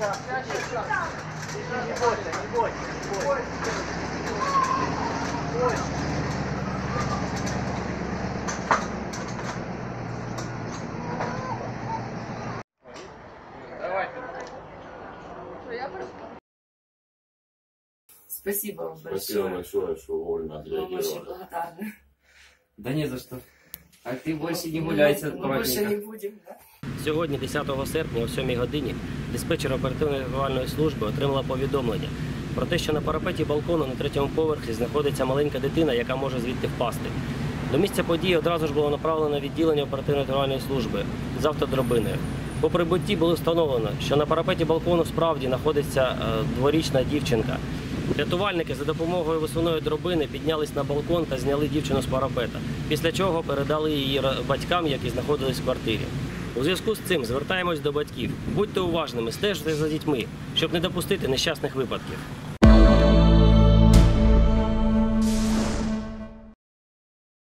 Так, Спасибо вам большое. Спасибо большое, что вовремя отреагировали. Мы очень благодарны. Да не за что. А ты больше не ну, гуляйся. Мы больше не будем, да? Сьогодні, 10 серпня, о 7 годині, диспетчер оперативно-рятувальної служби отримала повідомлення про те, що на парапеті балкону на третьому поверсі знаходиться маленька дитина, яка може звідти впасти. До місця події одразу ж було направлено відділення оперативно-рятувальної служби з автодробиною. По прибутті було встановлено, що на парапеті балкону справді знаходиться е, дворічна дівчинка. Рятувальники за допомогою висувної дробини піднялись на балкон та зняли дівчину з парапета, після чого передали її батькам, які знаходились в квартирі. У зв'язку з цим звертаємось до батьків. Будьте уважними, стежте за дітьми, щоб не допустити нещасних випадків.